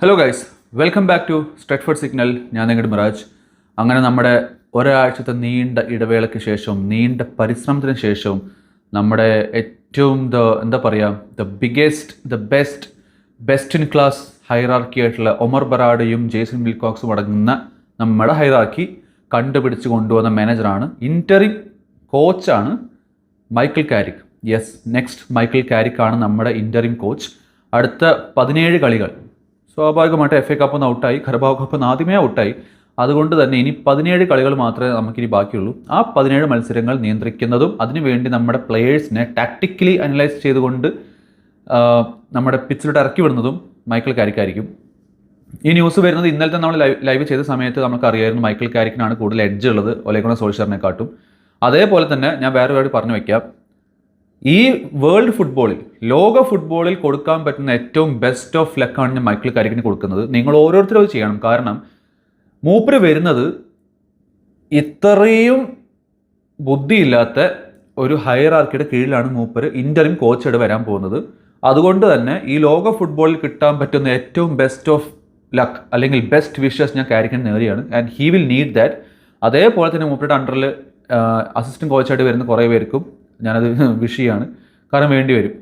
Hello guys welcome back to Stretford signal ഞാൻ നിങ്ങളുടെ മിറാജ് അങ്ങനെ നമ്മുടെ ഒരാഴ്ചത്തെ നീണ്ട ഇടവേളയ്ക്ക് ശേഷവും നീണ്ട പരിശ്രമത്തിന് ശേഷവും നമ്മുടെ ഏറ്റവും ദ എന്താ പറയുക the biggest the best best in class hierarchy ആയിട്ടുള്ള ഒമർ ബറാഡയും ജേസൺ വിൽകോക്സും അടങ്ങുന്ന നമ്മുടെ ഹൈറാർക്കി കണ്ടുപിടിച്ച് കൊണ്ടുവന്ന മാനേജറാണ് interim കോച്ചാണ് Michael Carrick yes next Michael കാരിക്കാണ് നമ്മുടെ ഇന്ററിം കോച്ച് അടുത്ത പതിനേഴ് കളികൾ സ്വാഭാവികമായിട്ട് എഫ് എ കപ്പ് ഔട്ടായി ഖർബാവ് കപ്പ് ആദ്യമേ ഔട്ടായി അതുകൊണ്ട് തന്നെ ഇനി പതിനേഴ് കളികൾ മാത്രമേ നമുക്കിനി ബാക്കിയുള്ളൂ. ആ പതിനേഴ് മത്സരങ്ങൾ നിയന്ത്രിക്കുന്നതും അതിനുവേണ്ടി നമ്മുടെ പ്ലെയേഴ്സിനെ ടാക്ടിക്കലി അനലൈസ് ചെയ്തുകൊണ്ട് നമ്മുടെ പിച്ചിലോട്ട് ഇറക്കി വിടുന്നതും മൈക്കിൾ കാരിക്കായിരിക്കും ഈ ന്യൂസ് വരുന്നത് ഇന്നലത്തെ നമ്മൾ ലൈവ് ലൈവ് ചെയ്ത സമയത്ത് നമുക്കറിയായിരുന്നു മൈക്കിൾ കാരിക്കിനാണ് കൂടുതൽ എഡ്ജ് ഉള്ളത് ഒലേഗുണ സോൾഷറിനെക്കാട്ടും. അതേപോലെ തന്നെ ഞാൻ വേറെ കാര്യം പറഞ്ഞു വെക്കാം. ഈ വേൾഡ് ഫുട്ബോളിൽ ലോക ഫുട്ബോളിൽ കൊടുക്കാൻ പറ്റുന്ന ഏറ്റവും ബെസ്റ്റ് ഓഫ് ലക്കാണ് ഞാൻ മൈക്കിൾ കാരിക്കിന് കൊടുക്കുന്നത്. നിങ്ങൾ ഓരോരുത്തരും അത് ചെയ്യണം. കാരണം മൂപ്പര് വരുന്നത് ഇത്രയും ബുദ്ധിയില്ലാത്ത ഒരു ഹയറാർക്കിയുടെ കീഴിലാണ് മൂപ്പര് ഇന്ററിം കോച്ചായിട്ട് വരാൻ പോകുന്നത്. അതുകൊണ്ട് തന്നെ ഈ ലോക ഫുട്ബോളിൽ കിട്ടാൻ പറ്റുന്ന ഏറ്റവും ബെസ്റ്റ് ഓഫ് ലക്ക് അല്ലെങ്കിൽ ബെസ്റ്റ് വിഷസ് ഞാൻ കാരിക്കൻ നേടിയാണ്. And he will need that അതേപോലെ തന്നെ മൂപ്പരുടെ അണ്ടറിൽ അസിസ്റ്റന്റ് കോച്ചായിട്ട് വരുന്ന കുറേ പേർക്കും ഞാനത് വിഷ് ചെയ്യാണ്. കാരണം വേണ്ടി വരും.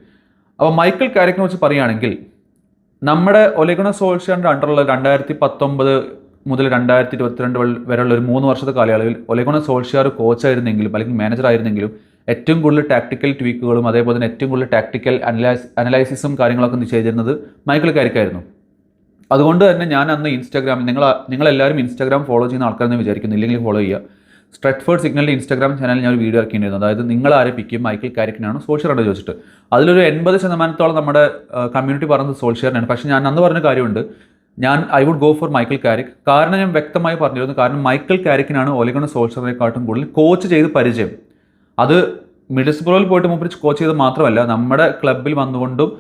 അപ്പോൾ മൈക്കിൾ കാരക്കിനെ കുറിച്ച് പറയുകയാണെങ്കിൽ നമ്മുടെ ഒലഗുണ സോൾഷ്യറിന്റെ അണ്ടറുള്ള രണ്ടായിരത്തി പത്തൊമ്പത് മുതൽ രണ്ടായിരത്തി ഇരുപത്തിരണ്ട് വരെയുള്ള ഒരു മൂന്ന് വർഷത്തെ കാലയളവിൽ ഒലേഗുണ സോൾഷ്യാർ കോച്ചായിരുന്നെങ്കിലും അല്ലെങ്കിൽ മാനേജർ ആയിരുന്നെങ്കിലും ഏറ്റവും കൂടുതൽ ടാക്ടിക്കൽ ട്വീക്കുകളും അതേപോലെ തന്നെ ഏറ്റവും കൂടുതൽ ടാക്ടിക്കൽ അനലൈസ് അനലൈസിസും കാര്യങ്ങളൊക്കെ ചെയ്തിരുന്നത് മൈക്കിൾ കാരിക്കായിരുന്നു. അതുകൊണ്ട് തന്നെ ഞാൻ അന്ന് ഇൻസ്റ്റാഗ്രാമിൽ നിങ്ങൾ നിങ്ങളെല്ലാവരും ഇൻസ്റ്റാഗ്രാം ഫോളോ ചെയ്യുന്ന ആൾക്കാരെന്ന് വിചാരിക്കുന്നു ഇല്ലെങ്കിൽ ഫോളോ ചെയ്യുക. സ്ട്രെറ്റ്ഫോർഡ് സിഗ്നലിന്റെ ഇൻസ്റ്റാഗ്രാം ചാനലിൽ ഞാൻ ഒരു വീഡിയോ ഇറക്കിയിരുന്നു അതായത് നിങ്ങൾ ആരെ പിക്കും മൈക്കിൾ കാരിക്കിനാണ് സോൾഷ്യറാണ് ചോദിച്ചിട്ട്. അതിലൊരു എൺപത് ശതമാനത്തോളം നമ്മുടെ കമ്മ്യൂണിറ്റി പറഞ്ഞത് സോൾഷ്യറിനാണ് പക്ഷേ ഞാൻ അന്ന് പറഞ്ഞ കാര്യമുണ്ട്. ഞാൻ I would go for Michael Carrick കാരണം ഞാൻ വ്യക്തമായി പറഞ്ഞിരുന്നു. കാരണം മൈക്കിൾ കാരിക്കിനാണ് ഒലിഗണ സോൾഷ്യറിനെക്കാട്ടും കൂടുതൽ കോച്ച് ചെയ്ത് പരിചയം. അത് മിഡിൽസ്ബ്രോയിൽ പോയിട്ട് മുമ്പ് കോച്ച് ചെയ്ത് മാത്രമല്ല നമ്മുടെ ക്ലബിൽ വന്നുകൊണ്ടും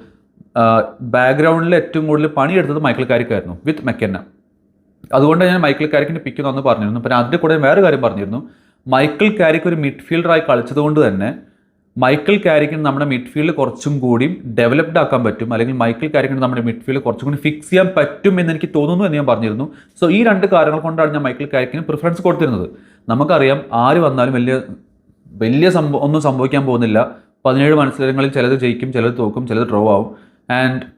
ബാക്ക്ഗ്രൗണ്ടിൽ ഏറ്റവും കൂടുതൽ പണിയെടുത്തത് മൈക്കിൾ കാരിക്കായിരുന്നു വിത്ത് മെക്കന്ന അതുകൊണ്ട് ഞാൻ മൈക്കിൾ കാരിക്കിന്റെ പിക്ക് എന്ന് പറഞ്ഞിരുന്നു. പിന്നെ അതിന്റെ കൂടെ വേറെ കാര്യം പറഞ്ഞിരുന്നു. മൈക്കിൾ കാരിക്ക് ഒരു മിഡ്ഫീൽഡറായി കളിച്ചതുകൊണ്ട് തന്നെ മൈക്കിൾ കാരിക്കിന് നമ്മുടെ മിഡ്ഫീൽഡ് കുറച്ചും കൂടി ഡെവലപ്ഡ് ആക്കാൻ പറ്റും. അല്ലെങ്കിൽ മൈക്കിൾ കാരിക്കിന് നമ്മുടെ മിഡ്ഫീൽഡ് കുറച്ചും കൂടി ഫിക്സ് ചെയ്യാൻ പറ്റും എന്ന് എനിക്ക് തോന്നുന്നു എന്ന് ഞാൻ പറഞ്ഞിരുന്നു. സോ ഈ രണ്ട് കാര്യങ്ങൾ കൊണ്ടാണ് ഞാൻ മൈക്കിൾ കാരിക്കിന് പ്രിഫറൻസ് കൊടുത്തിരുന്നത്. നമുക്കറിയാം ആര് വന്നാലും വലിയ വലിയ സംഭവം ഒന്നും സംഭവിക്കാൻ പോകുന്നില്ല. പതിനേഴ് മത്സരങ്ങളിൽ ചിലത് ജയിക്കും ചിലത് തോക്കും ചിലത് ഡ്രോ ആവും. ആൻഡ്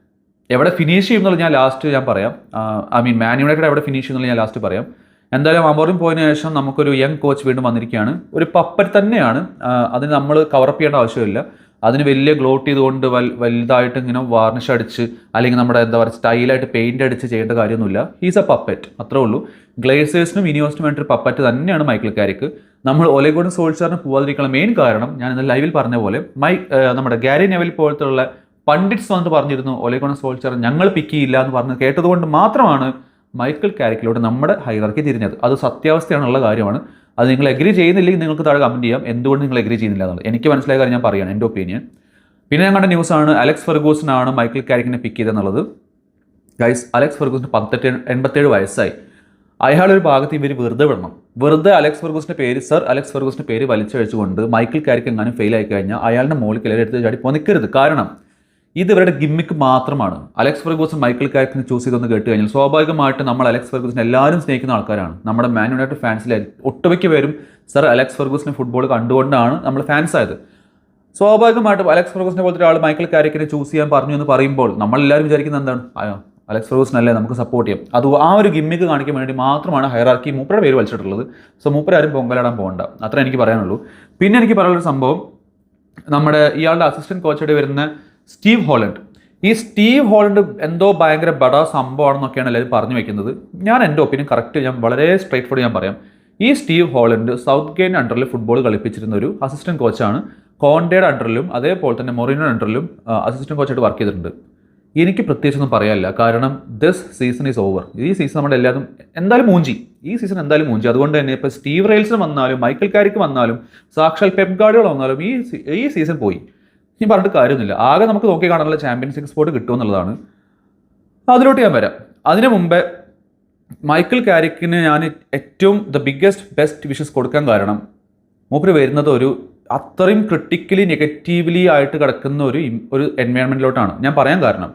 എവിടെ ഫിനിഷ് ചെയ്യും എന്നുള്ളത് ഞാൻ ലാസ്റ്റ് ഞാൻ പറയാം. ഐ മീൻ മാൻ യുണൈറ്റഡ് എവിടെ ഫിനിഷ് ചെയ്യുന്നത് ഞാൻ ലാസ്റ്റ് പറയാം. എന്തായാലും അമോറിൻ പോയതിനു ശേഷം നമുക്കൊരു യങ് കോച്ച് വീണ്ടും വന്നിരിക്കുകയാണ്. ഒരു പപ്പർ തന്നെയാണ്. അതിന് നമ്മൾ അപ്പ് ചെയ്യേണ്ട ആവശ്യമില്ല. അതിന് വലിയ ഗ്ലോട്ട് ചെയ്തുകൊണ്ട് വൽ വലുതായിട്ട് ഇങ്ങനെ വാർണിഷ് അടിച്ച് അല്ലെങ്കിൽ നമ്മുടെ എന്താ പറയുക സ്റ്റൈലായിട്ട് പെയിന്റ് അടിച്ച് ചെയ്യേണ്ട കാര്യമൊന്നുമില്ല. ഹീസ് എ പപ്പറ്റ് അത്രേ ഉള്ളൂ. ഗ്ലേസേഴ്സിനും ഇനിയോസിനും വേണ്ടി ഒരു പപ്പറ്റ് തന്നെയാണ് മൈക്കിൾ കാരിക്ക് നമ്മൾ ഒലേഗോഡൻ സോൾസാറിന് പോകാതിരിക്കാനുള്ള മെയിൻ കാരണം ഞാൻ ഇന്ന് ലൈവിൽ പറഞ്ഞ പോലെ മൈ നമ്മുടെ ഗാരി നെവൽ പോലത്തുള്ള പണ്ഡിറ്റ്സ് വന്നിട്ട് പറഞ്ഞിരുന്നു ഒലേഗോണ സോൾച്ചർ ഞങ്ങൾ പിക്ക് ചെയ്യില്ല എന്ന് പറഞ്ഞ് കേട്ടതുകൊണ്ട് മാത്രമാണ് മൈക്കിൾ കാരിക്കിലോട്ട് നമ്മുടെ ഹൈറാർക്കി തിരിഞ്ഞത്. അത് സത്യാവസ്ഥയാണുള്ള കാര്യമാണ്. അത് നിങ്ങൾ എഗ്രി ചെയ്യുന്നില്ലെങ്കിൽ നിങ്ങൾക്ക് താഴെ കമന്റ് ചെയ്യാം. എന്തുകൊണ്ട് നിങ്ങൾ എഗ്രി ചെയ്യുന്നില്ല എന്നുള്ളത്. എനിക്ക് മനസ്സിലായ കാര്യം ഞാൻ പറയുകയാണ് എന്റെ ഒപ്പീനിയൻ പിന്നെ ഞാൻ കണ്ട ന്യൂസാണ് അലക്സ് ഫെർഗൂസനാണ് മൈക്കിൾ കാരിക്കിനെ പിക്ക് ചെയ്തെന്നുള്ളത്. ഗൈസ് അലക്സ് ഫെർഗൂസിന് പത്തെട്ട് എൺപത്തേഴ് വയസ്സായി. അയാളൊരു ഭാഗത്ത് ഇവർ വെറുതെ വിടണം. വെറുതെ അലക്സ് ഫെർഗൂസിന്റെ പേര് സർ അലക്സ് ഫെർഗൂസിന്റെ പേര് വലിച്ചഴിച്ചുകൊണ്ട് മൈക്കിൾ കാരിക്ക് എങ്ങാനും ഫെയിൽ ആയി കഴിഞ്ഞാൽ അയാളുടെ മോളിൽ കിളർ എടുത്ത് ചാടി നിൽക്കരുത് കാരണം ഇത് ഇവരുടെ ഗിമ്മിക്ക് മാത്രമാണ്. അലക്സ് ഫെർഗൂസൺ മൈക്കിൾ കാരിക്കിനെ ചൂസ് ചെയ്തെന്ന് കേട്ട് കഴിഞ്ഞാൽ സ്വാഭാവികമായിട്ട് നമ്മൾ അലക്സ് ഫെർഗൂസിനെ എല്ലാവരും സ്നേഹിക്കുന്ന ആൾക്കാരാണ്. നമ്മുടെ മാൻ യുണൈറ്റഡ് ഫാൻസിലെ ഒട്ടുമിക്ക പേരും സർ അലക്സ് ഫെർഗൂസിനെ ഫുട്ബോൾ കണ്ടുകൊണ്ടാണ് നമ്മൾ ഫാൻസ് ആയത്. സ്വാഭാവികമായിട്ടും അലക്സ് ഫെർഗൂസിനെ പോലത്തെ ഒരാൾ മൈക്കിൾ കാരിക്കിനെ ചൂസ് ചെയ്യാൻ പറഞ്ഞു എന്ന് പറയുമ്പോൾ നമ്മൾ എല്ലാവരും വിചാരിക്കുന്നത് എന്താണ്? അലക്സ് ഫെർഗൂസിനല്ലേ നമുക്ക് സപ്പോർട്ട് ചെയ്യാം. അത് ആ ഒരു ഗിമ്മിക്ക് കാണിക്കാൻ വേണ്ടി മാത്രമാണ് ഹൈറാർക്കി മൂപ്പരുടെ പേര് വലിച്ചിട്ടുള്ളത്. സോ മൂപ്പർ ആരും പൊങ്കലാടാൻ പോകണ്ട. അത്ര എനിക്ക് പറയാനുള്ളൂ. പിന്നെ എനിക്ക് പറയാനുള്ള സംഭവം നമ്മുടെ ഇയാളുടെ അസിസ്റ്റന്റ് കോച്ചായിട്ട് വരുന്ന സ്റ്റീവ് ഹോളണ്ട്. ഈ സ്റ്റീവ് ഹോളണ്ട് എന്തോ ഭയങ്കര ബഡ സംഭവമാണെന്നൊക്കെയാണ് എല്ലാവരും പറഞ്ഞു വെക്കുന്നത്. ഞാൻ എന്റെ ഒപ്പീനിയൻ കറക്റ്റ് ഞാൻ വളരെ സ്ട്രൈറ്റ് ഫോർഡ് ഞാൻ പറയാം. ഈ സ്റ്റീവ് ഹോളണ്ട് സൗത്ത് ഗെയിൻ അണ്ടറിൽ ഫുട്ബോൾ കളിപ്പിച്ചിരുന്ന ഒരു അസിസ്റ്റന്റ് കോച്ചാണ് കോണ്ടയുടെ അണ്ടറിലും അതേപോലെ തന്നെ മൊറീനോയുടെ അണ്ടറിലും അസിസ്റ്റന്റ് കോച്ചായിട്ട് വർക്ക് ചെയ്തിട്ടുണ്ട്. എനിക്ക് പ്രത്യേകിച്ചൊന്നും പറയാനില്ല. കാരണം ദിസ് സീസൺ ഈസ് ഓവർ ഈ സീസൺ നമ്മുടെ എല്ലാവരും എന്തായാലും മൂഞ്ചി. ഈ സീസൺ എന്തായാലും മൂഞ്ചി. അതുകൊണ്ട് തന്നെ ഇപ്പോൾ സ്റ്റീവ് റെയിൽസിന് വന്നാലും മൈക്കിൾ കാരിക്ക് വന്നാലും സാക്ഷാൽ പെപ് വന്നാലും ഈ ഈ സീസൺ പോയി. ഇനി പറഞ്ഞിട്ട് കാര്യമൊന്നുമില്ല. ആകെ നമുക്ക് നോക്കി കാണാനുള്ള ചാമ്പ്യൻസ് ലീഗ് സ്പോട്ട് കിട്ടുമെന്നുള്ളതാണ് അതിലോട്ട് ഞാൻ വരാം. അതിനു മുമ്പേ മൈക്കിൾ കാരിക്കിന് ഞാൻ ഏറ്റവും ദ ബിഗ്ഗസ്റ്റ് ബെസ്റ്റ് വിഷസ് കൊടുക്കാൻ കാരണം മൂപ്പര് വരുന്നത് ഒരു അത്രയും ക്രിട്ടിക്കലി നെഗറ്റീവ്ലി ആയിട്ട് കിടക്കുന്ന ഒരു ഒരു എൻവയോൺമെന്റിലോട്ടാണ് ഞാൻ പറയാൻ കാരണം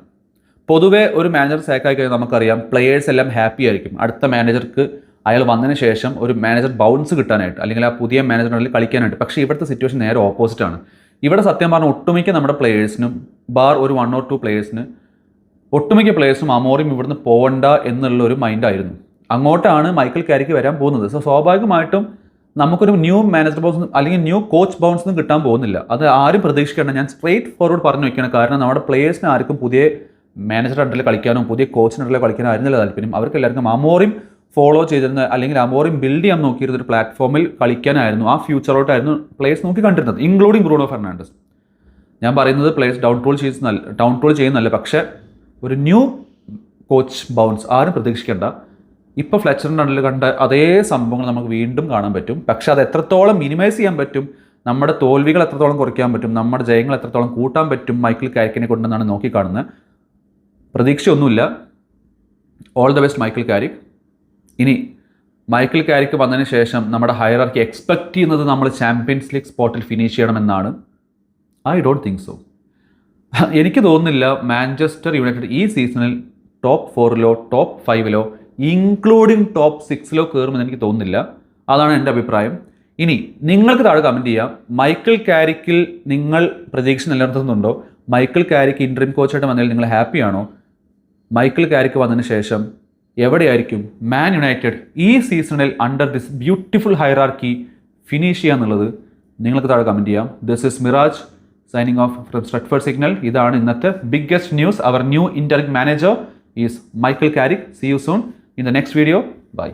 പൊതുവെ ഒരു മാനേജർ സാക്കായി കഴിഞ്ഞാൽ നമുക്കറിയാം പ്ലെയേഴ്സ് എല്ലാം ഹാപ്പി ആയിരിക്കും. അടുത്ത മാനേജർക്ക് അയാൾ വന്നതിന് ശേഷം ഒരു മാനേജർ ബൗൺസ് കിട്ടാനായിട്ട് അല്ലെങ്കിൽ ആ പുതിയ മാനേജറിനുള്ളിൽ കളിക്കാനായിട്ട്. പക്ഷേ ഇവിടുത്തെ സിറ്റുവേഷൻ നേരെ ഓപ്പോസിറ്റ് ആണ്. ഇവിടെ സത്യം പറഞ്ഞാൽ ഒട്ടുമിക്ക നമ്മുടെ പ്ലേയേഴ്സിനും ബാർ ഒരു വൺ ഓർ ടു പ്ലേയേഴ്സിന് ഒട്ടുമിക്ക പ്ലേയേഴ്സും അമോറിയും ഇവിടുന്ന് പോകണ്ട എന്നുള്ള ഒരു മൈൻഡായിരുന്നു അങ്ങോട്ടാണ് മൈക്കിൾ കാരിക്ക് വരാൻ പോകുന്നത്. സോ സ്വാഭാവികമായിട്ടും നമുക്കൊരു ന്യൂ മാനേജർ ബൗൺസ് അല്ലെങ്കിൽ ന്യൂ കോച്ച് ബൗൺസ് ഒന്നും കിട്ടാൻ പോകുന്നില്ല. അത് ആരും പ്രതീക്ഷിക്കേണ്ട. ഞാൻ സ്ട്രേറ്റ് ഫോർവേഡ് പറഞ്ഞു വയ്ക്കണം കാരണം നമ്മുടെ പ്ലേയേഴ്സിന് ആർക്കും പുതിയ മാനേജർ അണ്ടറിൽ കളിക്കാനും പുതിയ കോച്ചിന്റെ അണ്ടറിൽ കളിക്കാനോ ആയിരുന്നില്ല താല്പര്യം. അവർക്ക് എല്ലാവർക്കും അമോറിയും ഫോളോ ചെയ്തിരുന്ന അല്ലെങ്കിൽ അമോറിയും ബിൽഡ് ചെയ്യാൻ നോക്കിയിരുന്ന ഒരു പ്ലാറ്റ്ഫോമിൽ കളിക്കാനായിരുന്നു ആ ഫ്യൂച്ചറോട്ടായിരുന്നു പ്ലേസ് നോക്കി കണ്ടിരുന്നത് ഇൻക്ലൂഡിങ് ബ്രൂണോ ഫെർണാണ്ടസ് ഞാൻ പറയുന്നത് പ്ലേസ് ഡൗൺ ടോൾ ചെയ്യുന്നല്ല ഡൗൺ ട്രോൾ ചെയ്യുന്നല്ല പക്ഷേ ഒരു ന്യൂ കോച്ച് ബൗൺസ് ആരും പ്രതീക്ഷിക്കേണ്ട. ഇപ്പോൾ ഫ്ലെച്ചറിന്റെ കണ്ട അതേ സംഭവങ്ങൾ നമുക്ക് വീണ്ടും കാണാൻ പറ്റും. പക്ഷെ അത് എത്രത്തോളം മിനിമൈസ് ചെയ്യാൻ പറ്റും നമ്മുടെ തോൽവികൾ എത്രത്തോളം കുറയ്ക്കാൻ പറ്റും നമ്മുടെ ജയങ്ങൾ എത്രത്തോളം കൂട്ടാൻ പറ്റും മൈക്കിൾ കാരിക്കിനെ കൊണ്ടെന്നാണ് നോക്കിക്കാണുന്നത്. പ്രതീക്ഷയൊന്നുമില്ല. All the best Michael Carrick ഇനി മൈക്കിൾ കാരിക്ക് വന്നതിന് ശേഷം നമ്മുടെ ഹയറാർക്കി എക്സ്പെക്ട് ചെയ്യുന്നത് നമ്മൾ ചാമ്പ്യൻസ് ലീഗ് സ്പോട്ടിൽ ഫിനിഷ് ചെയ്യണമെന്നാണ്. ഐ ഡോണ്ട് തിങ്ക് സോ എനിക്ക് തോന്നുന്നില്ല മാഞ്ചസ്റ്റർ യുണൈറ്റഡ് ഈ സീസണിൽ ടോപ്പ് ഫോറിലോ ടോപ്പ് ഫൈവിലോ ഇൻക്ലൂഡിങ് ടോപ്പ് സിക്സിലോ കയറുമെന്ന് എനിക്ക് തോന്നുന്നില്ല. അതാണ് എന്റെ അഭിപ്രായം. ഇനി നിങ്ങൾക്ക് താഴെ കമന്റ് ചെയ്യാം. മൈക്കിൾ കാരിക്കിൽ നിങ്ങൾ പ്രതീക്ഷ നിലനിർത്തുന്നുണ്ടോ? മൈക്കിൾ കാരിക്ക് ഇൻട്രീം കോച്ചായിട്ട് വന്നതിൽ നിങ്ങൾ ഹാപ്പിയാണോ മൈക്കിൾ കാരിക്ക് വന്നതിന് ശേഷം എവിടെയായിരിക്കും മാൻ യുണൈറ്റഡ് ഈ സീസണിൽ under this beautiful hierarchy finish ചെയ്യുക എന്നുള്ളത് നിങ്ങൾക്ക് താഴെ കമന്റ് ചെയ്യാം. This is Miraj signing off from Stretford signal ഇതാണ് ഇന്നത്തെ biggest news our new inter manager is Michael Carrick see you soon in the next video bye